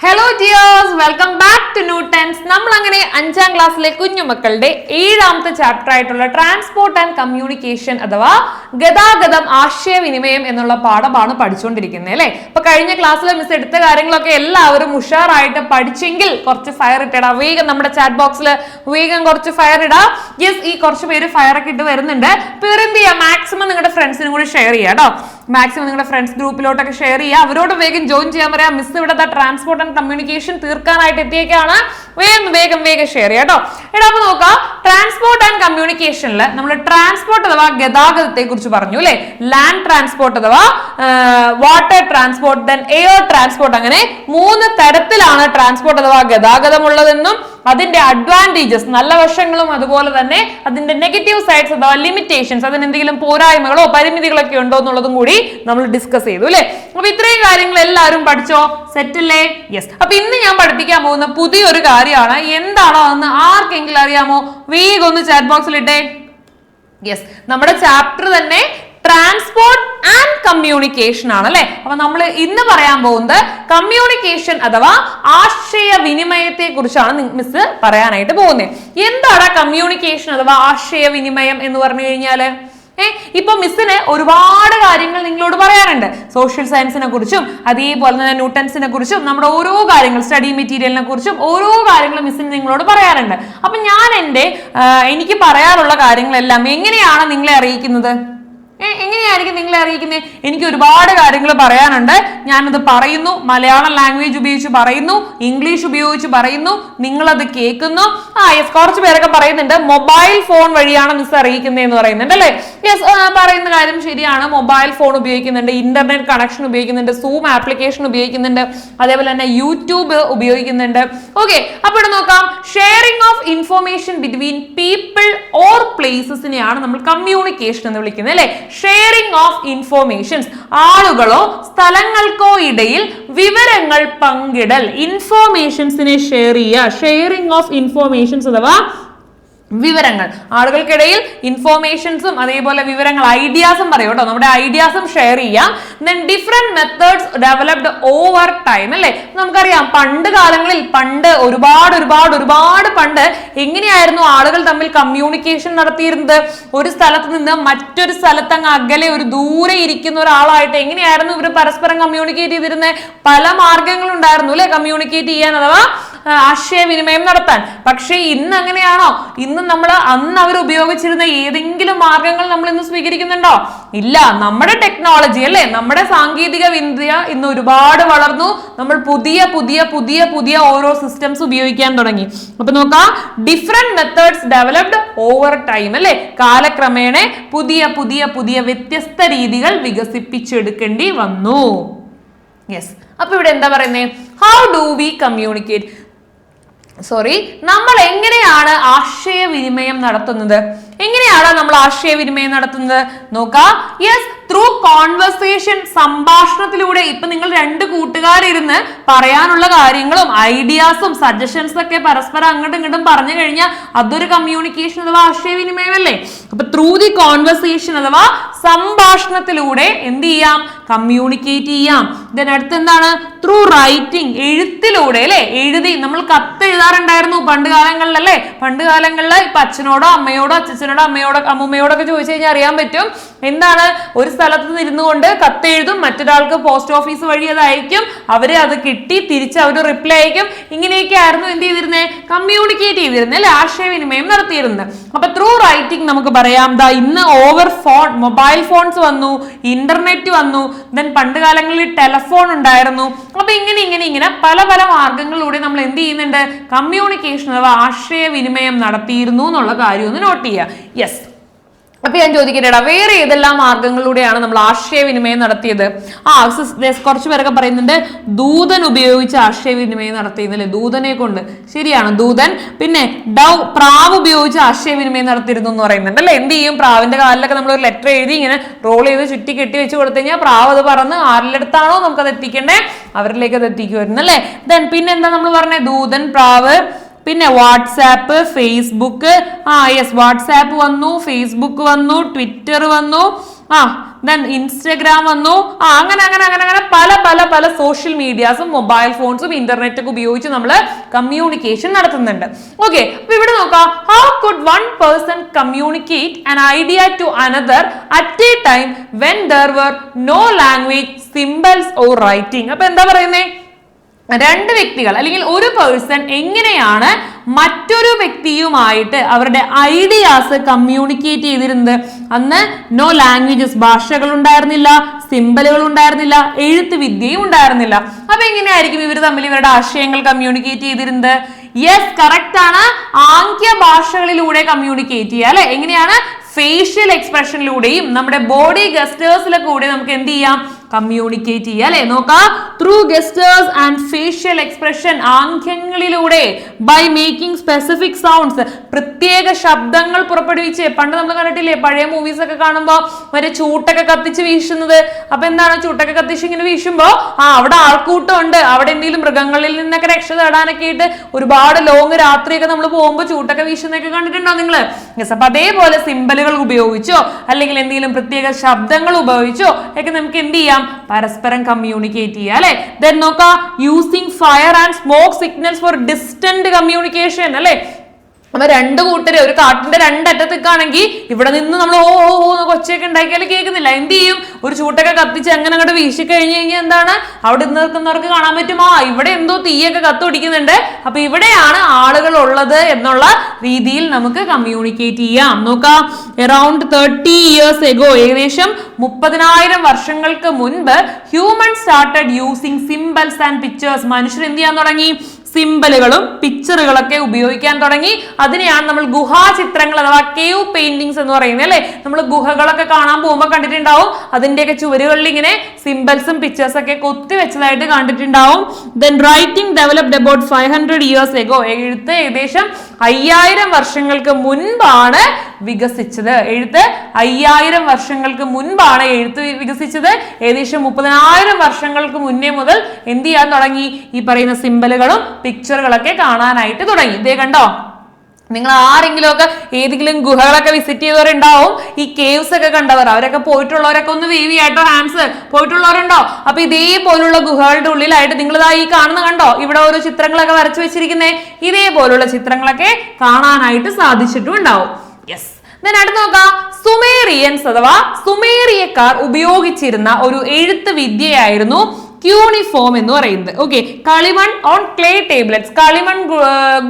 Hello dears welcome back to new tense നമ്മൾ അങ്ങനെ അഞ്ചാം ക്ലാസ്സിലെ കുഞ്ഞുമക്കളുടെ ഏഴാമത്തെ ചാപ്റ്റർ ആയിട്ടുള്ള ട്രാൻസ്പോർട്ട് ആൻഡ് കമ്മ്യൂണിക്കേഷൻ അഥവാ ഗതാഗതം ആശയവിനിമയം എന്നുള്ള പാഠമാണ് പഠിച്ചുകൊണ്ടിരിക്കുന്നത് അല്ലേ? ഇപ്പൊ കഴിഞ്ഞ ക്ലാസ്സിൽ മിസ് എടുത്ത കാര്യങ്ങളൊക്കെ എല്ലാവരും ഉഷാറായിട്ട് പഠിച്ചെങ്കിൽ കുറച്ച് ഫയർ ഇട്ടിടാം. വേഗം നമ്മുടെ ചാറ്റ് ബോക്സിൽ വേഗം കുറച്ച് ഫയർ ഇടാം. യെസ് ഈ കുറച്ച് പേര് ഫയർ ഒക്കെ ഇട്ട് വരുന്നുണ്ട്. ഇപ്പൊ ഇവരെന്ത് ചെയ്യാം? മാക്സിമം നിങ്ങളുടെ ഫ്രണ്ട്സിനും കൂടി ഷെയർ ചെയ്യാം കേട്ടോ. മാക്സിമം നിങ്ങളുടെ ഫ്രണ്ട്സ് ഗ്രൂപ്പിലോട്ടൊക്കെ ഷെയർ ചെയ്യുക അവരോട് വേഗം ജോയിൻ ചെയ്യാൻ പറയാം. മിസ് ഇവിടെ ട്രാൻസ്പോർട്ട് കമ്മ്യൂണിക്കേഷൻ തീർക്കാനായിട്ട് എത്തിയേക്കാണ്. വേഗം വേഗം വേഗം ഷെയർ ചെയ്യാം കേട്ടോ. എടാ അപ്പൊ നോക്കാം. ട്രാൻസ്പോർട്ട് ആൻഡ് കമ്മ്യൂണിക്കേഷനിൽ നമ്മൾ ട്രാൻസ്പോർട്ട് അഥവാ ഗതാഗതത്തെ കുറിച്ച് പറഞ്ഞു അല്ലെ? ലാൻഡ് ട്രാൻസ്പോർട്ട് അഥവാ water transport then air transport അങ്ങനെ മൂന്ന് തരത്തിലാണ് ട്രാൻസ്പോർട്ട് അഥവാ ഗതാഗതം ഉള്ളതെന്നും അതിന്റെ അഡ്വാന്റേജസ് നല്ല വശങ്ങളും അതുപോലെ തന്നെ അതിന്റെ നെഗറ്റീവ് സൈഡ്സ് അഥവാ ലിമിറ്റേഷൻസ് അതിന് എന്തെങ്കിലും പോരായ്മകളോ പരിമിതികളൊക്കെ ഉണ്ടോ എന്നുള്ളതും കൂടി നമ്മൾ ഡിസ്കസ് ചെയ്തു അല്ലെ? അപ്പൊ ഇത്രയും കാര്യങ്ങൾ എല്ലാവരും പഠിച്ചോ? സെറ്റ് അല്ലേ? യെസ് അപ്പൊ ഇന്ന് ഞാൻ പഠിപ്പിക്കാൻ പോകുന്ന പുതിയൊരു കാര്യമാണ് എന്താണോ എന്ന് ആർക്കെങ്കിലും അറിയാമോ? വേഗം ഒന്ന് ചാറ്റ് ബോക്സിൽ ഇട്ടേ. യെസ് നമ്മുടെ ചാപ്റ്റർ തന്നെ ട്രാൻസ്പോർട്ട് ആൻഡ് കമ്മ്യൂണിക്കേഷൻ ആണ് അല്ലെ? അപ്പൊ നമ്മൾ ഇന്ന് പറയാൻ പോകുന്നത് കമ്മ്യൂണിക്കേഷൻ അഥവാ ആശയവിനിമയത്തെ കുറിച്ചാണ് മിസ് പറയാനായിട്ട് പോകുന്നത് എന്താണ് കമ്മ്യൂണിക്കേഷൻ അഥവാ ആശയവിനിമയം എന്ന് പറഞ്ഞു കഴിഞ്ഞാൽ? ഏ ഇപ്പൊ മിസ്സിന് ഒരുപാട് കാര്യങ്ങൾ നിങ്ങളോട് പറയാനുണ്ട്. സോഷ്യൽ സയൻസിനെ കുറിച്ചും അതേപോലെ തന്നെ ന്യൂട്ടൻസിനെ കുറിച്ചും നമ്മുടെ ഓരോ കാര്യങ്ങൾ സ്റ്റഡി മെറ്റീരിയലിനെ കുറിച്ചും ഓരോ കാര്യങ്ങളും മിസ്സിന് നിങ്ങളോട് പറയാറുണ്ട് അപ്പൊ ഞാൻ എന്റെ എനിക്ക് പറയാറുള്ള കാര്യങ്ങളെല്ലാം എങ്ങനെയാണ് നിങ്ങളെ അറിയിക്കുന്നത്? എങ്ങനെയായിരിക്കും നിങ്ങളെ അറിയിക്കുന്നത് എനിക്ക് ഒരുപാട് കാര്യങ്ങൾ പറയാനുണ്ട്. ഞാനത് പറയുന്നു മലയാളം ലാംഗ്വേജ് ഉപയോഗിച്ച് പറയുന്നു ഇംഗ്ലീഷ് ഉപയോഗിച്ച് പറയുന്നു നിങ്ങളത് കേൾക്കുന്നു. ആ യെസ് കുറച്ച് പേരൊക്കെ പറയുന്നുണ്ട് മൊബൈൽ ഫോൺ വഴിയാണ് മിസ് അറിയിക്കുന്നത് എന്ന് പറയുന്നുണ്ട് അല്ലേ? യെസ് പറയുന്ന കാര്യം ശരിയാണ്. മൊബൈൽ ഫോൺ ഉപയോഗിക്കുന്നുണ്ട് ഇന്റർനെറ്റ് കണക്ഷൻ ഉപയോഗിക്കുന്നുണ്ട് സൂം ആപ്ലിക്കേഷൻ ഉപയോഗിക്കുന്നുണ്ട് അതേപോലെ തന്നെ യൂട്യൂബ് ഉപയോഗിക്കുന്നുണ്ട്. ഓക്കെ അപ്പോൾ നോക്കാം. Sharing of information between people or പ്ലേസസിനെയാണ് നമ്മൾ കമ്മ്യൂണിക്കേഷൻ എന്ന് വിളിക്കുന്നത് അല്ലെ? ഷെയറിംഗ് ഓഫ് ഇൻഫോർമേഷൻസ് ആളുകളോ സ്ഥലങ്ങൾക്കോ ഇടയിൽ വിവരങ്ങൾ പങ്കിടൽ. ഇൻഫോർമേഷൻസിനെ ഷെയർ ചെയ്യുക. ഷെയറിംഗ് ഓഫ് ഇൻഫോർമേഷൻസ് അഥവാ വിവരങ്ങൾ. ആളുകൾക്കിടയിൽ ഇൻഫോർമേഷൻസും അതേപോലെ വിവരങ്ങൾ ഐഡിയാസും പറയും കേട്ടോ. നമ്മുടെ ഐഡിയാസും ഷെയർ ചെയ്യാം. Then different methods developed over time അല്ലേ? നമുക്കറിയാം പണ്ട് കാലങ്ങളിൽ പണ്ട് ഒരുപാട് ഒരുപാട് ഒരുപാട് പണ്ട് എങ്ങനെയായിരുന്നു ആളുകൾ തമ്മിൽ കമ്മ്യൂണിക്കേഷൻ നടത്തിയിരുന്നത്? ഒരു സ്ഥലത്ത് നിന്ന് മറ്റൊരു സ്ഥലത്ത് അങ്ങ് അകലെ ഒരു ദൂരെ ഇരിക്കുന്ന ഒരാളായിട്ട് എങ്ങനെയായിരുന്നു ഇവർ പരസ്പരം കമ്മ്യൂണിക്കേറ്റ് ചെയ്തിരുന്നത് പല മാർഗങ്ങളുണ്ടായിരുന്നു അല്ലെ? കമ്മ്യൂണിക്കേറ്റ് ചെയ്യാൻ അഥവാ ആശയവിനിമയം നടത്താൻ. പക്ഷേ ഇന്ന് അങ്ങനെയാണോ ഇന്ന് നമ്മൾ അന്ന് അവർ ഉപയോഗിച്ചിരുന്ന ഏതെങ്കിലും മാർഗങ്ങൾ നമ്മൾ ഇന്ന് സ്വീകരിക്കുന്നുണ്ടോ? ഇല്ല. നമ്മുടെ ടെക്നോളജി അല്ലേ? നമ്മുടെ സാങ്കേതിക വിദ്യ ഇന്ന് ഒരുപാട് വളർന്നു. നമ്മൾ പുതിയ പുതിയ പുതിയ പുതിയ ഓരോ സിസ്റ്റംസ് ഉപയോഗിക്കാൻ തുടങ്ങി. അപ്പൊ നോക്കാം different methods developed over time അല്ലെ? കാലക്രമേണ പുതിയ പുതിയ പുതിയ വ്യത്യസ്ത രീതികൾ വികസിപ്പിച്ചെടുക്കേണ്ടി വന്നു. യെസ് അപ്പൊ ഇവിടെ എന്താ പറയുന്നത് how do we communicate sorry നമ്മൾ എങ്ങനെയാണ് ആശയവിനിമയം നടത്തുന്നത്? എങ്ങനെയാണ് നമ്മൾ ആശയവിനിമയം നടത്തുന്നത്? നോക്കാം. യെസ് ത്രൂ കോൺവെർസേഷൻ സംഭാഷണത്തിലൂടെ ഇപ്പൊ നിങ്ങൾ രണ്ട് കൂട്ടുകാരിരുന്ന് പറയാനുള്ള കാര്യങ്ങളും ഐഡിയാസും സജഷൻസ് ഒക്കെ പരസ്പരം അങ്ങോട്ടും ഇങ്ങോട്ടും പറഞ്ഞു കഴിഞ്ഞാൽ അതൊരു കമ്മ്യൂണിക്കേഷൻ അഥവാ ആശയവിനിമയമല്ലേ അപ്പൊ ത്രൂ ദി കോൺവെർസേഷൻ അഥവാ സംഭാഷണത്തിലൂടെ എന്ത് ചെയ്യാം? കമ്മ്യൂണിക്കേറ്റ് ചെയ്യാം. ദെൻ അടുത്ത് എന്താണ്? ത്രൂ റൈറ്റിംഗ് എഴുത്തിലൂടെ അല്ലെ? എഴുതി നമ്മൾ കത്ത് എഴുതാറുണ്ടായിരുന്നു പണ്ട് കാലങ്ങളിൽ അല്ലേ പണ്ട് കാലങ്ങളിൽ ഇപ്പൊ അച്ഛനോടോ അമ്മയോടോ അച്ഛനോടോ അമ്മയോടോ അമ്മയോട് അമ്മൂമ്മയോടൊക്കെ ചോദിച്ചു കഴിഞ്ഞാൽ അറിയാൻ പറ്റും. എന്താണ്? ഒരു സ്ഥലത്ത് ഇരുന്നു കൊണ്ട് കത്തെഴുതും മറ്റൊരാൾക്ക് പോസ്റ്റ് ഓഫീസ് വഴി അത് അയക്കും അവർ അത് കിട്ടി തിരിച്ച് അവർ റിപ്ലൈ അയക്കും. ഇങ്ങനെയൊക്കെ ആയിരുന്നു എന്ത് ചെയ്തിരുന്നത് കമ്മ്യൂണിക്കേറ്റ് ചെയ്തിരുന്നത് അല്ലെ? ആശയവിനിമയം നടത്തിയിരുന്നത്. അപ്പൊ ത്രൂ റൈറ്റിംഗ് നമുക്ക് പറയാം ദാ ഇന്ന് ഓവർ ഫോൺ മൊബൈൽ ഫോൺസ് വന്നു ഇന്റർനെറ്റ് വന്നു ദെൻ പണ്ട് കാലങ്ങളിൽ ടെലഫോൺ ഉണ്ടായിരുന്നു. അപ്പൊ ഇങ്ങനെ ഇങ്ങനെ ഇങ്ങനെ പല പല മാർഗങ്ങളിലൂടെ നമ്മൾ എന്ത് ചെയ്യുന്നുണ്ട്? കമ്മ്യൂണിക്കേഷൻ അഥവാ ആശയവിനിമയം നടത്തിയിരുന്നു എന്നുള്ള കാര്യം ഒന്ന് നോട്ട് ചെയ്യുക. യെസ് അപ്പൊ ഞാൻ ചോദിക്കട്ടെടാ വേറെ ഏതെല്ലാം മാർഗങ്ങളിലൂടെയാണ് നമ്മൾ ആശയവിനിമയം നടത്തിയത്? ആ കുറച്ചു പേരൊക്കെ പറയുന്നുണ്ട് ദൂതൻ ഉപയോഗിച്ച് ആശയവിനിമയം നടത്തിയിരുന്നല്ലേ? ദൂതനെ കൊണ്ട്. ശരിയാണ് ദൂതൻ. പിന്നെ ഡൗ പ്രാവ് ഉപയോഗിച്ച് ആശയവിനിമയം നടത്തിയിരുന്നു എന്ന് പറയുന്നുണ്ട് അല്ലെ? എന്ത് ചെയ്യും? പ്രാവിന്റെ കാലിലൊക്കെ നമ്മൾ ഒരു ലെറ്റർ എഴുതി ഇങ്ങനെ റോൾ ചെയ്ത് ചുറ്റി കെട്ടി വെച്ച് കൊടുത്തു കഴിഞ്ഞാൽ പ്രാവ് അത് പറന്ന് അടുത്താണോ നമുക്കത് എത്തിക്കണ്ടേ? അവരിലേക്ക് അത് എത്തിക്കുമായിരുന്നു അല്ലെ? ദെൻ പിന്നെ എന്താ നമ്മൾ പറഞ്ഞത് ദൂതൻ പ്രാവ് പിന്നെ വാട്സാപ്പ് ഫേസ്ബുക്ക് ആ യെസ് വാട്സാപ്പ് വന്നു ഫേസ്ബുക്ക് വന്നു ട്വിറ്റർ വന്നു. ആ ദെൻ ഇൻസ്റ്റഗ്രാം വന്നു. ആ അങ്ങനെ അങ്ങനെ അങ്ങനെ അങ്ങനെ പല പല പല സോഷ്യൽ മീഡിയാസും മൊബൈൽ ഫോൺസും ഇന്റർനെറ്റ് ഒക്കെ ഉപയോഗിച്ച് നമ്മൾ കമ്മ്യൂണിക്കേഷൻ നടത്തുന്നുണ്ട്. ഓക്കെ അപ്പൊ ഇവിടെ നോക്കാം. How could one person communicate an idea to another at a time when there were no language symbols or writing അപ്പൊ എന്താ പറയുന്നേ? രണ്ട് വ്യക്തികൾ അല്ലെങ്കിൽ ഒരു പേഴ്സൺ എങ്ങനെയാണ് മറ്റൊരു വ്യക്തിയുമായിട്ട് അവരുടെ ഐഡിയാസ് കമ്മ്യൂണിക്കേറ്റ് ചെയ്തിരുന്നത്? അന്ന് നോ ലാംഗ്വേജസ് ഭാഷകൾ ഉണ്ടായിരുന്നില്ല സിമ്പലുകൾ ഉണ്ടായിരുന്നില്ല എഴുത്ത് വിദ്യയും ഉണ്ടായിരുന്നില്ല. അപ്പൊ എങ്ങനെയായിരിക്കും ഇവർ തമ്മിൽ ഇവരുടെ ആശയങ്ങൾ കമ്മ്യൂണിക്കേറ്റ് ചെയ്തിരുന്നത്? യെസ് കറക്റ്റ് ആണ്. ആംഗ്യ ഭാഷകളിലൂടെ കമ്മ്യൂണിക്കേറ്റ് ചെയ്യുക അല്ലെ? എങ്ങനെയാണ്? ഫേഷ്യൽ എക്സ്പ്രഷനിലൂടെയും നമ്മുടെ ബോഡി ഗസ്റ്റേഴ്സിലൊക്കെ കൂടെ നമുക്ക് എന്ത് ചെയ്യാം? കമ്മ്യൂണിക്കേറ്റ് ചെയ്യുക അല്ലെ? നോക്കാം. Through gestures and facial expression ആംഗ്യങ്ങളിലൂടെ by making specific sounds പ്രത്യേക ശബ്ദങ്ങൾ പുറപ്പെടുവിച്ച്. പണ്ട് നമ്മൾ കണ്ടിട്ടില്ലേ പഴയ മൂവീസ് ഒക്കെ കാണുമ്പോൾ വരെ ചൂട്ടൊക്കെ കത്തിച്ച് വീശുന്നത്. അപ്പൊ എന്താണ് ചൂട്ടൊക്കെ കത്തിച്ച് ഇങ്ങനെ വീശുമ്പോൾ ആ അവിടെ ആൾക്കൂട്ടം ഉണ്ട് അവിടെ എന്തെങ്കിലും മൃഗങ്ങളിൽ നിന്നൊക്കെ രക്ഷ തേടാനൊക്കെ ആയിട്ട് ഒരുപാട് ലോങ് രാത്രിയൊക്കെ നമ്മൾ പോകുമ്പോൾ ചൂട്ടൊക്കെ വീശുന്നൊക്കെ കണ്ടിട്ടുണ്ടോ നിങ്ങൾ യെസ് അപ്പൊ അതേപോലെ സിമ്പലുകൾ ഉപയോഗിച്ചോ അല്ലെങ്കിൽ എന്തെങ്കിലും പ്രത്യേക ശബ്ദങ്ങൾ ഉപയോഗിച്ചോ ഒക്കെ നമുക്ക് എന്ത് ചെയ്യാം? പരസ്പരം കമ്മ്യൂണിക്കേറ്റ് ചെയ്യാം അല്ലെ? ദെൻ നോക്കാം using fire and smoke signals for distant communication അല്ലെ? അപ്പൊ രണ്ട് കൂട്ടര് ഒരു കാട്ടിന്റെ രണ്ടറ്റത്ത് നിൽക്കുകയാണെങ്കിൽ ഇവിടെ നിന്ന് നമ്മൾ ഓ ഓ ഓ എന്നൊക്കെ ഒച്ചയൊക്കെ ഉണ്ടാക്കിയാൽ കേൾക്കുന്നില്ല. എന്ത് ചെയ്യും? ഒരു ചൂട്ടൊക്കെ കത്തിച്ച് അങ്ങനെ അങ്ങോട്ട് വീശി കഴിഞ്ഞു കഴിഞ്ഞാൽ എന്താണ്? അവിടെ നിന്ന് നിൽക്കുന്നവർക്ക് കാണാൻ പറ്റും. ആ ഇവിടെ എന്തോ തീയൊക്കെ കത്തുപിടിക്കുന്നുണ്ട് അപ്പൊ ഇവിടെയാണ് ആളുകൾ ഉള്ളത് എന്നുള്ള രീതിയിൽ നമുക്ക് കമ്മ്യൂണിക്കേറ്റ് ചെയ്യാം. നോക്കാം. എറൗണ്ട് തേർട്ടി ഇയേഴ്സ് എഗോ ഏകദേശം മുപ്പതിനായിരം വർഷങ്ങൾക്ക് മുൻപ് human started using symbols and pictures മനുഷ്യർ എന്ത് ചെയ്യാൻ തുടങ്ങി? സിമ്പലുകളും പിക്ചറുകളൊക്കെ ഉപയോഗിക്കാൻ തുടങ്ങി. അതിനെയാണ് നമ്മൾ ഗുഹാചിത്രങ്ങൾ അഥവാ കേവ് പെയിന്റിങ്സ് എന്ന് പറയുന്നത് അല്ലെ? നമ്മൾ ഗുഹകളൊക്കെ കാണാൻ പോകുമ്പോൾ കണ്ടിട്ടുണ്ടാവും. അതിന്റെയൊക്കെ ചുവരുകളിൽ ഇങ്ങനെ സിംബൽസും പിക്ചേഴ്സ് ഒക്കെ കൊത്തി വെച്ചതായിട്ട് കണ്ടിട്ടുണ്ടാവും. Then writing developed about five hundred years ago എഴുത്ത് ഏകദേശം അയ്യായിരം വർഷങ്ങൾക്ക് മുൻപാണ് വികസിച്ചത്. എഴുത്ത് അയ്യായിരം വർഷങ്ങൾക്ക് മുൻപാണ് എഴുത്ത് വികസിച്ചത്. ഏകദേശം മുപ്പതിനായിരം വർഷങ്ങൾക്ക് മുന്നേ മുതൽ എന്ത് ചെയ്യാൻ തുടങ്ങി? ഈ പറയുന്ന സിമ്പലുകളും പിക്ചറുകളൊക്കെ കാണാനായിട്ട് തുടങ്ങി. ഇതേ കണ്ടോ? നിങ്ങൾ ആരെങ്കിലും ഒക്കെ ഏതെങ്കിലും ഗുഹകളൊക്കെ വിസിറ്റ് ചെയ്തവരുണ്ടാവും ഈ കേവ്സ് ഒക്കെ കണ്ടവർ അവരൊക്കെ പോയിട്ടുള്ളവരൊക്കെ ഒന്ന് വേവി ആയിട്ടോ ഹാൻഡ്സ് പോയിട്ടുള്ളവരുണ്ടോ? അപ്പൊ ഇതേപോലുള്ള ഗുഹകളുടെ ഉള്ളിലായിട്ട് നിങ്ങൾ ഇതാ ഈ കാണുന്ന കണ്ടോ? ഇവിടെ ഓരോ ചിത്രങ്ങളൊക്കെ വരച്ചു വെച്ചിരിക്കുന്നേ. ഇതേപോലുള്ള ചിത്രങ്ങളൊക്കെ കാണാനായിട്ട് സാധിച്ചിട്ടും ഉണ്ടാവും യെസ് then അടുത്ത് നോക്കാം. സുമേറിയൻസ് അഥവാ സുമേറിയക്കാർ ഉപയോഗിച്ചിരുന്ന ഒരു എഴുത്ത് വിദ്യയായിരുന്നു ക്യൂണിഫോം എന്ന് പറയുന്നത്. ഓക്കെ കളിമൺ ഓൺ ക്ലേ ടേബ്ലറ്റ്സ് കളിമൺ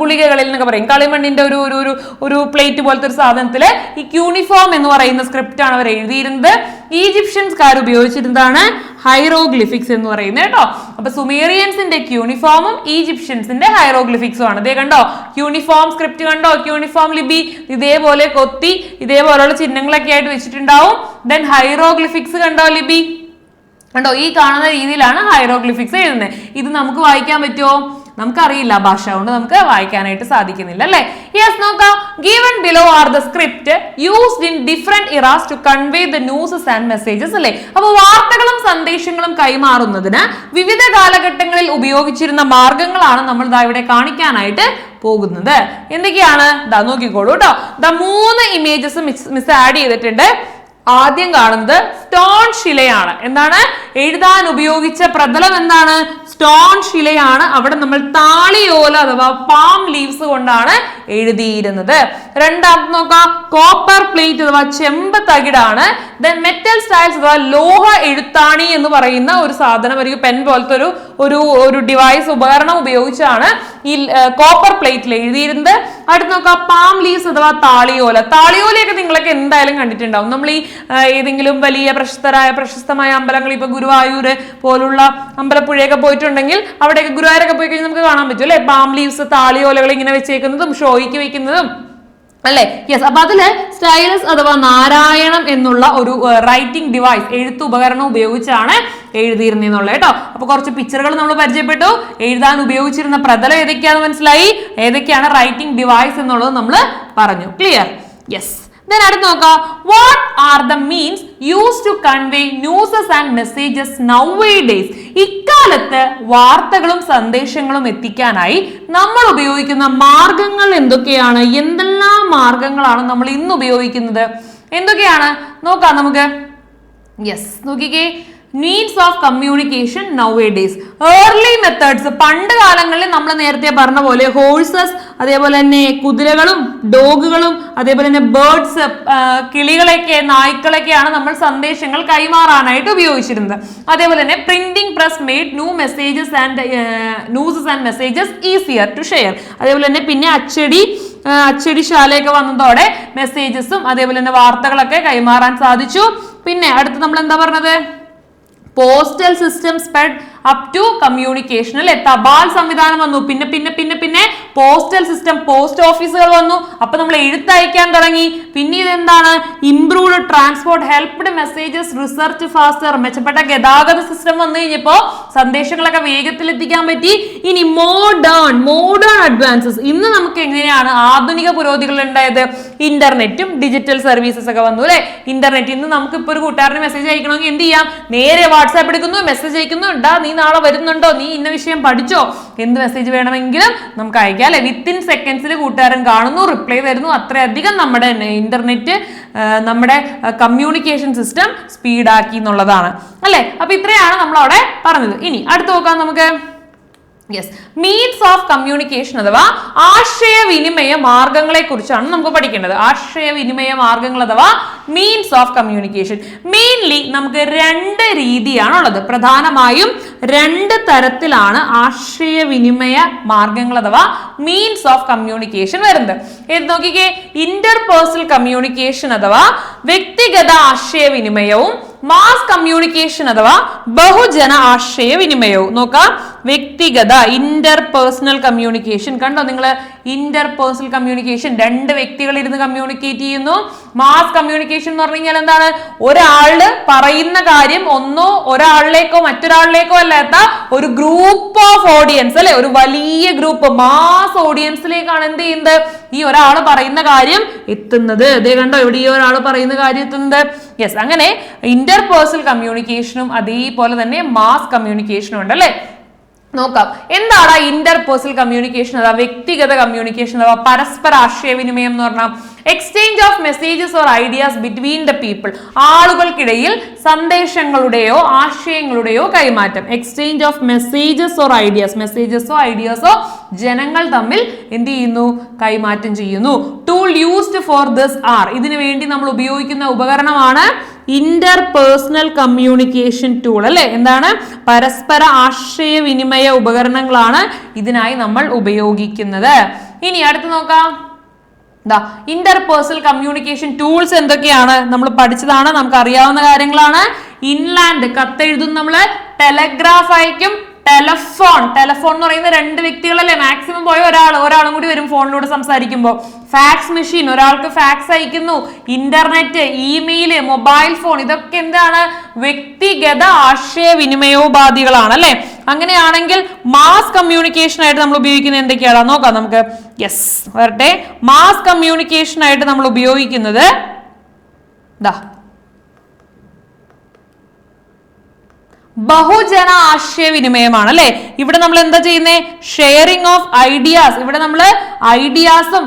ഗുളികകളിൽ എന്നൊക്കെ പറയും. കളിമണ്ണിന്റെ ഒരു ഒരു ഒരു പ്ലേറ്റ് പോലത്തെ ഒരു സാധനത്തിൽ ഈ ക്യൂണിഫോം എന്ന് പറയുന്ന സ്ക്രിപ്റ്റ് ആണ് അവർ എഴുതിയിരുന്നത്. ഈജിപ്ഷ്യൻസ്കാർ ഉപയോഗിച്ചിരുന്നതാണ് ഹൈറോഗ്ലിഫിക്സ് എന്ന് പറയുന്നത് കേട്ടോ. അപ്പൊ സുമേറിയൻസിന്റെ ക്യൂണിഫോമും ഈജിപ്ഷ്യൻസിന്റെ ഹൈറോഗ്ലിഫിക്സും ആണ്. ഇതേ കണ്ടോ? ക്യൂണിഫോം സ്ക്രിപ്റ്റ് കണ്ടോ? ക്യൂണിഫോം ലിപി ഇതേപോലെ കൊത്തി ഇതേപോലെയുള്ള ചിഹ്നങ്ങളൊക്കെ ആയിട്ട് വെച്ചിട്ടുണ്ടാവും. ദെൻ ഹൈറോഗ്ലിഫിക്സ് കണ്ടോ ലിപി? കണ്ടോ ഈ കാണുന്ന രീതിയിലാണ് ഹൈറോഗ്ലിഫിക്സ് എഴുതുന്നത്. ഇത് നമുക്ക് വായിക്കാൻ പറ്റുമോ? നമുക്കറിയില്ല ഭാഷ കൊണ്ട് നമുക്ക് വായിക്കാനായിട്ട് സാധിക്കുന്നില്ല അല്ലെ? യെസ് നോക്കാം. Given below are the script used in different eras to convey the newses and messages അല്ലെ? അപ്പോൾ വാർത്തകളും സന്ദേശങ്ങളും കൈമാറുന്നതിന് വിവിധ കാലഘട്ടങ്ങളിൽ ഉപയോഗിച്ചിരുന്ന മാർഗങ്ങളാണ് നമ്മൾ ദാ ഇവിടെ കാണിക്കാനായിട്ട് പോകുന്നത്. എന്തൊക്കെയാണ്? ദാ നോക്കിക്കോളൂ കേട്ടോ. ദ മൂന്ന് ഇമേജസ് മിസ് ആഡ് ചെയ്തിട്ടുണ്ട്. ആദ്യം കാണുന്നത് സ്റ്റോൺ ശിലയാണ്. എന്താണ്? എഴുതാൻ ഉപയോഗിച്ച പ്രതലം എന്താണ്? സ്റ്റോൺ ശിലയാണ്. അവിടെ നമ്മൾ താളിയോല അഥവാ പാം ലീവ്സ് കൊണ്ടാണ് എഴുതിയിരുന്നത്. രണ്ടാമത് നോക്കാം. കോപ്പർ പ്ലേറ്റ് അഥവാ ചെമ്പ് തകിടാണ്. ദെൻ മെറ്റൽ സ്റ്റൈൽസ് അഥവാ ലോഹ എഴുത്താണി എന്ന് പറയുന്ന ഒരു സാധനം ഒരു പെൻ പോലത്തെ ഒരു ഒരു ഒരു ഡിവൈസ് ഉപകരണം ഉപയോഗിച്ചാണ് ഈ കോപ്പർ പ്ലേറ്റിൽ എഴുതിയിരുന്നത്. അടുത്ത് നോക്കാം. പാം ലീവ്സ് അഥവാ താളിയോല. താളിയോലയൊക്കെ നിങ്ങളൊക്കെ എന്തായാലും കണ്ടിട്ടുണ്ടാവും. നമ്മൾ ഈ ഏതെങ്കിലും വലിയ പ്രശസ്തരായ പ്രശസ്തമായ അമ്പലങ്ങൾ ഇപ്പൊ ഗുരുവായൂര് പോലുള്ള അമ്പലപ്പുഴയൊക്കെ പോയിട്ടുണ്ടെങ്കിൽ അവിടെയൊക്കെ ഗുരുവായൂരൊക്കെ പോയി കഴിഞ്ഞാൽ നമുക്ക് കാണാൻ പറ്റും അല്ലെ? പാം ലീവ്സ് താളിയോലകൾ ഇങ്ങനെ വെച്ചേക്കുന്നതും ഷോയ്ക്ക് വെക്കുന്നതും അല്ലെ? യെസ് അപ്പൊ അതിൽ സ്റ്റൈലസ് അഥവാ നാരായണം എന്നുള്ള ഒരു റൈറ്റിംഗ് ഡിവൈസ് എഴുത്ത് ഉപകരണം ഉപയോഗിച്ചാണ് എഴുതിയിരുന്നെന്നുള്ളത് കേട്ടോ. അപ്പൊ കുറച്ച് പിക്ചറുകൾ നമ്മൾ പരിചയപ്പെട്ടു. എഴുതാൻ ഉപയോഗിച്ചിരുന്ന പ്രതലം ഏതൊക്കെയാണെന്ന് മനസ്സിലായി? ഏതൊക്കെയാണ് റൈറ്റിംഗ് ഡിവൈസ് എന്നുള്ളത് നമ്മൾ പറഞ്ഞു. ക്ലിയർ യെസ് ദെൻ അടുത്ത് നോക്കാം. What are the means use to convey newses and messages nowadays ഇക്കാലത്ത് വാർത്തകളും സന്ദേശങ്ങളും എത്തിക്കാനായി നമ്മൾ ഉപയോഗിക്കുന്ന മാർഗങ്ങൾ എന്തൊക്കെയാണ്? എന്തെല്ലാം മാർഗങ്ങളാണ് നമ്മൾ ഇന്ന് ഉപയോഗിക്കുന്നത്? എന്തൊക്കെയാണ്? നോക്കാം നമുക്ക്. യെസ് നോക്കിക്കേ. Means of communication nowadays early methods പണ്ട് കാലങ്ങളിൽ നമ്മൾ നേരത്തെ പറഞ്ഞ പോലെ ഹോഴ്സസ് അതേപോലെ തന്നെ കുതിരകളും ഡോഗുകളും അതേപോലെ തന്നെ ബേർഡ്സ് കിളികളെയൊക്കെ നായ്ക്കളൊക്കെയാണ് നമ്മൾ സന്ദേശങ്ങൾ കൈമാറാനായിട്ട് ഉപയോഗിച്ചിരുന്നത്. അതേപോലെ തന്നെ printing press made new messages and newses and messages easier to share അതേപോലെ തന്നെ പിന്നെ അച്ചടി അച്ചടിശാലയൊക്കെ വന്നതോടെ മെസ്സേജസും അതേപോലെ തന്നെ വാർത്തകളൊക്കെ കൈമാറാൻ സാധിച്ചു. പിന്നെ അടുത്ത് നമ്മൾ എന്താ പറഞ്ഞത്? Postal system spread up to communication അല്ലെ തപാൽ സംവിധാനം വന്നു. പിന്നെ പിന്നെ പിന്നെ പിന്നെ പോസ്റ്റൽ സിസ്റ്റം പോസ്റ്റ് ഓഫീസുകൾ വന്നു. അപ്പൊ നമ്മൾ എഴുത്തയക്കാൻ തുടങ്ങി. പിന്നെ ഇതെന്താണ്? Improved transport helped messages research faster മെച്ചപ്പെട്ട ഗതാഗത സിസ്റ്റം വന്നു കഴിഞ്ഞപ്പോ സന്ദേശങ്ങളൊക്കെ വേഗത്തിൽ എത്തിക്കാൻ പറ്റി. ഇനി മോഡേൺ മോഡേൺ അഡ്വാൻസസ് ഇന്ന് നമുക്ക് എങ്ങനെയാണ് ആധുനിക പുരോഗതികൾ ഉണ്ടായത്? ഇന്റർനെറ്റും ഡിജിറ്റൽ സർവീസസ് ഒക്കെ വന്നു അല്ലെ? ഇന്റർനെറ്റ് ഇന്ന് നമുക്ക് ഇപ്പൊ ഒരു കൂട്ടുകാരന് മെസ്സേജ് അയക്കണമെങ്കിൽ എന്ത് ചെയ്യാം? നേരെ വാട്സാപ്പ് എടുക്കുന്നു മെസ്സേജ് അയക്കുന്നു. ഡാ നീ നാളെ വരുന്നുണ്ടോ? നീ ഇന്ന വിഷയം പഠിച്ചോ? എന്ത് മെസ്സേജ് വേണമെങ്കിലും നമുക്ക് അയക്കാം അല്ലെ? വിത്തിൻ സെക്കൻഡ്സിൽ കൂട്ടുകാരൻ കാണുന്നു റിപ്ലൈ തരുന്നു. അത്രയധികം നമ്മുടെ ഇന്റർനെറ്റ് നമ്മുടെ കമ്മ്യൂണിക്കേഷൻ സിസ്റ്റം സ്പീഡാക്കി എന്നുള്ളതാണ് അല്ലേ? അപ്പൊ ഇത്രയാണ് നമ്മളവിടെ പറഞ്ഞത്. ഇനി അടുത്ത് നോക്കാം നമുക്ക്. യെസ് മീൻസ് ഓഫ് കമ്മ്യൂണിക്കേഷൻ അഥവാ ആശയവിനിമയ മാർഗങ്ങളെ കുറിച്ചാണ് നമുക്ക് പഠിക്കേണ്ടത്. ആശയവിനിമയ മാർഗങ്ങൾ അഥവാ മീൻസ് ഓഫ് കമ്മ്യൂണിക്കേഷൻ മെയിൻലി നമുക്ക് രണ്ട് രീതിയാണുള്ളത്. പ്രധാനമായും രണ്ട് തരത്തിലാണ് ആശയവിനിമയ മാർഗങ്ങൾ അഥവാ മീൻസ് ഓഫ് കമ്മ്യൂണിക്കേഷൻ വരുന്നത്. ഏത് നോക്കിക്കേ? ഇന്റർപേഴ്സണൽ കമ്മ്യൂണിക്കേഷൻ അഥവാ വ്യക്തിഗത ആശയവിനിമയവും മാസ് കമ്മ്യൂണിക്കേഷൻ അഥവാ ബഹുജന ആശയവിനിമയവും. നോക്കാം. വ്യക്തിഗത ഇന്റർ പേഴ്സണൽ കമ്മ്യൂണിക്കേഷൻ കണ്ടോ നിങ്ങൾ ഇന്റർ പേഴ്സണൽ കമ്മ്യൂണിക്കേഷൻ രണ്ട് വ്യക്തികൾ ഇരുന്ന് കമ്മ്യൂണിക്കേറ്റ് ചെയ്യുന്നു. മാസ് കമ്മ്യൂണിക്കേഷൻ എന്ന് പറഞ്ഞു കഴിഞ്ഞാൽ എന്താണ്? ഒരാൾ പറയുന്ന കാര്യം ഒന്നോ ഒരാളിലേക്കോ മറ്റൊരാളിലേക്കോ അല്ലാത്ത ഒരു ഗ്രൂപ്പ് ഓഫ് ഓഡിയൻസ് അല്ലെ? ഒരു വലിയ ഗ്രൂപ്പ് മാസ് ഓഡിയൻസിലേക്കാണ് എന്ത് ചെയ്യുന്നത്? ഈ ഒരാൾ പറയുന്ന കാര്യം എത്തുന്നത്. ഇതേ കണ്ടോ എവിടെ ഈ ഒരാൾ പറയുന്ന കാര്യം എത്തുന്നത്. യെസ് അങ്ങനെ ഇന്റർ പേഴ്സണൽ കമ്മ്യൂണിക്കേഷനും അതേപോലെ തന്നെ മാസ് കമ്മ്യൂണിക്കേഷനും ഉണ്ട് അല്ലെ നോക്കാം. എന്താണ് ഇന്റർ പേഴ്സണൽ കമ്മ്യൂണിക്കേഷൻ അഥവാ വ്യക്തിഗത കമ്മ്യൂണിക്കേഷൻ അഥവാ പരസ്പര ആശയവിനിമയം എന്ന് പറഞ്ഞാൽ exchange of messages or ideas between the people ആളുകൾക്കിടയിൽ സന്ദേശങ്ങളുടെയോ ആശയങ്ങളുടെയോ കൈമാറ്റം. Exchange of messages or ideas മെസ്സേജസോ ഐഡിയാസോ ജനങ്ങൾ തമ്മിൽ എന്ത് ചെയ്യുന്നു? കൈമാറ്റം ചെയ്യുന്നു. Tool used for this are ഇതിനു വേണ്ടി നമ്മൾ ഉപയോഗിക്കുന്ന ഉപകരണമാണ് ഇന്റർ പേഴ്സണൽ കമ്മ്യൂണിക്കേഷൻ ടൂൾ അല്ലെ? എന്താണ്? പരസ്പര ആശയവിനിമയ ഉപകരണങ്ങളാണ് ഇതിനായി നമ്മൾ ഉപയോഗിക്കുന്നത്. ഇനി അടുത്ത് നോക്കാം. ദാ ഇന്റർ പേഴ്സണൽ കമ്മ്യൂണിക്കേഷൻ ടൂൾസ് എന്തൊക്കെയാണ്? നമ്മൾ പഠിച്ചതാണ് നമുക്ക് അറിയാവുന്ന കാര്യങ്ങളാണ്. ഇൻലാൻഡ് കത്തെഴുതും നമ്മൾ ടെലഗ്രാഫ് അയക്കും ടെലഫോൺ ടെലഫോൺ എന്ന് പറയുന്ന രണ്ട് വ്യക്തികളല്ലേ മാക്സിമം പോയ ഒരാൾ ഒരാളും കൂടി വരും ഫോണിലൂടെ സംസാരിക്കുമ്പോൾ ഫാക്സ് മെഷീൻ ഒരാൾക്ക് ഫാക്സ് അയക്കുന്നു ഇന്റർനെറ്റ് ഇമെയിൽ മൊബൈൽ ഫോൺ ഇതൊക്കെ എന്താണ്? വ്യക്തിഗത ആശയവിനിമയോപാധികളാണ് അല്ലെ അങ്ങനെയാണെങ്കിൽ മാസ് കമ്മ്യൂണിക്കേഷൻ ആയിട്ട് നമ്മൾ ഉപയോഗിക്കുന്നത് എന്തൊക്കെയാണ്? നോക്കാം നമുക്ക്. യെസ് വരട്ടെ. മാസ് കമ്മ്യൂണിക്കേഷൻ ആയിട്ട് നമ്മൾ ഉപയോഗിക്കുന്നത് ദാ ബഹുജന ആശയവിനിമയമാണ് അല്ലെ ഇവിടെ നമ്മൾ എന്താ ചെയ്യുന്നത് ഷെയറിംഗ് ഓഫ് ഐഡിയാസ് ഇവിടെ നമ്മൾ ഐഡിയാസും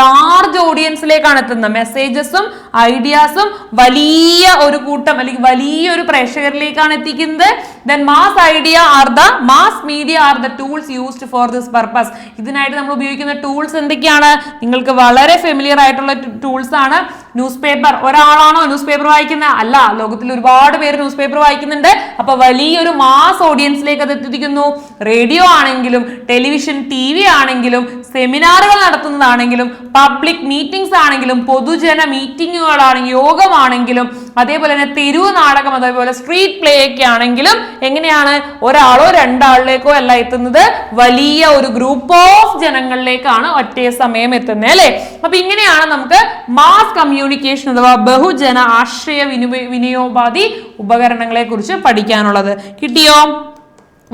ലാർജ് ഓഡിയൻസിലേക്കാണ് എത്തുന്നത്. മെസ്സേജസും ഐഡിയാസും വലിയ ഒരു കൂട്ടം അല്ലെങ്കിൽ വലിയൊരു പ്രേക്ഷകരിലേക്കാണ് എത്തിക്കുന്നത്. Then mass idea are the mass media are the tools used for this purpose ഇതിനായിട്ട് നമ്മൾ ഉപയോഗിക്കുന്ന ടൂൾസ് എന്തൊക്കെയാണ്? നിങ്ങൾക്ക് വളരെ ഫെമിലിയർ ആയിട്ടുള്ള ടൂൾസ് ആണ് ന്യൂസ് പേപ്പർ ഒരാളാണോ ന്യൂസ് പേപ്പർ വായിക്കുന്നത്? അല്ല ലോകത്തിൽ ഒരുപാട് പേര് ന്യൂസ് പേപ്പർ വായിക്കുന്നുണ്ട്. അപ്പൊ വലിയൊരു മാസ് ഓഡിയൻസിലേക്ക് അത് എത്തിക്കുന്നു റേഡിയോ ആണെങ്കിലും ടെലിവിഷൻ ടി വി ആണെങ്കിലും സെമിനാറുകൾ നടത്തുന്നതാണെങ്കിലും പബ്ലിക് മീറ്റിംഗ്സ് ആണെങ്കിലും പൊതുജന മീറ്റിങ്ങുകളാണെങ്കിലും യോഗമാണെങ്കിലും അതേപോലെ തന്നെ തെരുവ് നാടകം അതേപോലെ സ്ട്രീറ്റ് പ്ലേ ഒക്കെ ആണെങ്കിലും എങ്ങനെയാണ് ഒരാളോ രണ്ടാളിലേക്കോ അല്ല എത്തുന്നത്? വലിയ ഒരു ഗ്രൂപ്പ് ഓഫ് ജനങ്ങളിലേക്കാണ് ഒറ്റേ സമയം എത്തുന്നത് അല്ലേ? അപ്പൊ ഇങ്ങനെയാണ് നമുക്ക് മാസ് കമ്മ്യൂണിക്കേഷൻ അഥവാ ബഹുജന ആശ്രയ വിനിമയ വിനിയോപാധി ഉപകരണങ്ങളെ കുറിച്ച് പഠിക്കാനുള്ളത്. കിട്ടിയോ?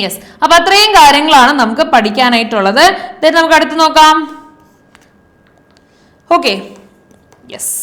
യെസ് അപ്പൊ അത്രയും കാര്യങ്ങളാണ് നമുക്ക് പഠിക്കാനായിട്ടുള്ളത്. നമുക്ക് അടുത്ത് നോക്കാം. ഓക്കെ യെസ്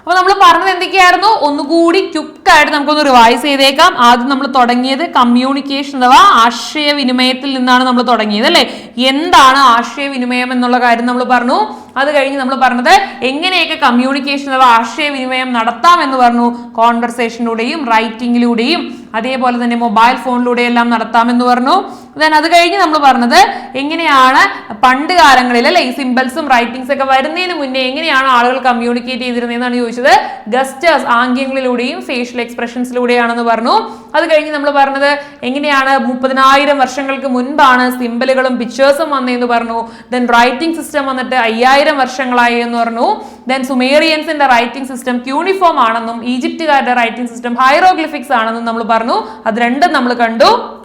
അപ്പൊ നമ്മൾ പറഞ്ഞത് എന്തൊക്കെയായിരുന്നു? ഒന്നുകൂടി ക്യുക്കായിട്ട് നമുക്കൊന്ന് റിവൈസ് ചെയ്തേക്കാം. ആദ്യം നമ്മൾ തുടങ്ങിയത് കമ്മ്യൂണിക്കേഷൻ അഥവാ ആശയവിനിമയത്തിൽ നിന്നാണ് നമ്മൾ തുടങ്ങിയത് അല്ലെ? എന്താണ് ആശയവിനിമയം എന്നുള്ള കാര്യം നമ്മൾ പറഞ്ഞു. അത് കഴിഞ്ഞ് നമ്മൾ പറഞ്ഞത് എങ്ങനെയൊക്കെ കമ്മ്യൂണിക്കേഷൻ അഥവാ ആശയവിനിമയം നടത്താം എന്ന് പറഞ്ഞു കോൺവെർസേഷനിലൂടെയും റൈറ്റിംഗിലൂടെയും അതേപോലെ തന്നെ മൊബൈൽ ഫോണിലൂടെ എല്ലാം നടത്താമെന്ന് പറഞ്ഞു. ദെൻ അത് കഴിഞ്ഞ് നമ്മൾ പറഞ്ഞത് എങ്ങനെയാണ് പണ്ട് കാലങ്ങളിൽ അല്ലെ ഈ സിമ്പിൾസും റൈറ്റിംഗ്സ് ഒക്കെ വരുന്നതിന് മുന്നേ എങ്ങനെയാണ് ആളുകൾ കമ്മ്യൂണിക്കേറ്റ് ചെയ്തിരുന്നതെന്നാണ് ചോദിച്ചത്? ഗസ്റ്റേഴ്സ് ആംഗ്യങ്ങളിലൂടെയും ഫേഷ്യൽ എക്സ്പ്രഷൻസിലൂടെയാണെന്ന് പറഞ്ഞു. അത് കഴിഞ്ഞ് നമ്മൾ പറഞ്ഞത് എങ്ങനെയാണ് മുപ്പതിനായിരം വർഷങ്ങൾക്ക് മുൻപാണ് സിമ്പിളുകളും പിക്ചേഴ്സും വന്നതെന്ന് പറഞ്ഞു. ദെൻ റൈറ്റിംഗ് സിസ്റ്റം വന്നിട്ട് അയ്യായിരം വർഷങ്ങളായി എന്ന് പറഞ്ഞു. ദെൻ സുമേറിയൻസിന്റെ റൈറ്റിംഗ് സിസ്റ്റം യൂണിഫോം ആണെന്നും ഈജിപ്തുകാരുടെ റൈറ്റിംഗ് സിസ്റ്റം ഹൈറോഗ്ലിഫിക്സ് ആണെന്നും നമ്മൾ പറഞ്ഞു. അത് രണ്ടും നമ്മൾ കണ്ടു.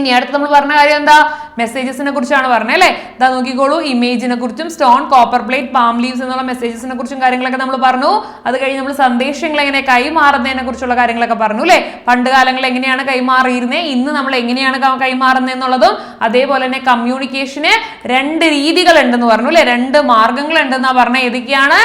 ഇനി അടുത്ത് നമ്മൾ പറഞ്ഞ കാര്യം എന്താ? മെസ്സേജസിനെ കുറിച്ചാണ് പറഞ്ഞത് അല്ലേ? ഇതാ നോക്കിക്കോളൂ ഇമേജിനെ കുറിച്ചും stone copper plate palm leaves എന്നുള്ള മെസ്സേജസിനെ കുറിച്ചും കാര്യങ്ങളൊക്കെ നമ്മൾ പറഞ്ഞു. അത് കഴിഞ്ഞ് നമ്മൾ സന്ദേശങ്ങൾ എങ്ങനെ കൈമാറുന്നതിനെ കുറിച്ചുള്ള കാര്യങ്ങളൊക്കെ പറഞ്ഞു അല്ലേ? പണ്ട് കാലങ്ങളിൽ എങ്ങനെയാണ് കൈമാറിയിരുന്നത് ഇന്ന് നമ്മൾ എങ്ങനെയാണ് കൈമാറുന്നത് എന്നുള്ളതും അതേപോലെ തന്നെ കമ്മ്യൂണിക്കേഷന് രണ്ട് രീതികൾ ഉണ്ടെന്ന് പറഞ്ഞു അല്ലേ? രണ്ട് മാർഗങ്ങൾ ഉണ്ടെന്നാ പറഞ്ഞ ഏതൊക്കെയാണ്?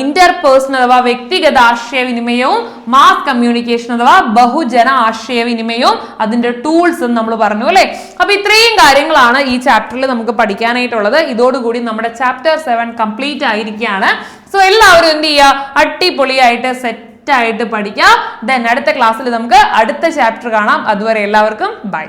ഇന്റർ പേഴ്സണൽ അഥവാ വ്യക്തിഗത ആശയവിനിമയവും മാസ് കമ്മ്യൂണിക്കേഷൻ അഥവാ ബഹുജന ആശയവിനിമയവും അതിന്റെ ടൂൾസും നമ്മൾ പറഞ്ഞു അല്ലെ? അപ്പൊ ഇത്രയും കാര്യങ്ങളാണ് ഈ ചാപ്റ്ററിൽ നമുക്ക് പഠിക്കാനായിട്ടുള്ളത്. ഇതോടുകൂടി നമ്മുടെ ചാപ്റ്റർ സെവൻ കംപ്ലീറ്റ് ആയിരിക്കുകയാണ്. സോ എല്ലാവരും എന്ത് ചെയ്യുക? അടിപൊളിയായിട്ട് സെറ്റ് ആയിട്ട് പഠിക്കുക. ദെൻ അടുത്ത ക്ലാസ്സിൽ നമുക്ക് അടുത്ത ചാപ്റ്റർ കാണാം. അതുവരെ എല്ലാവർക്കും ബൈ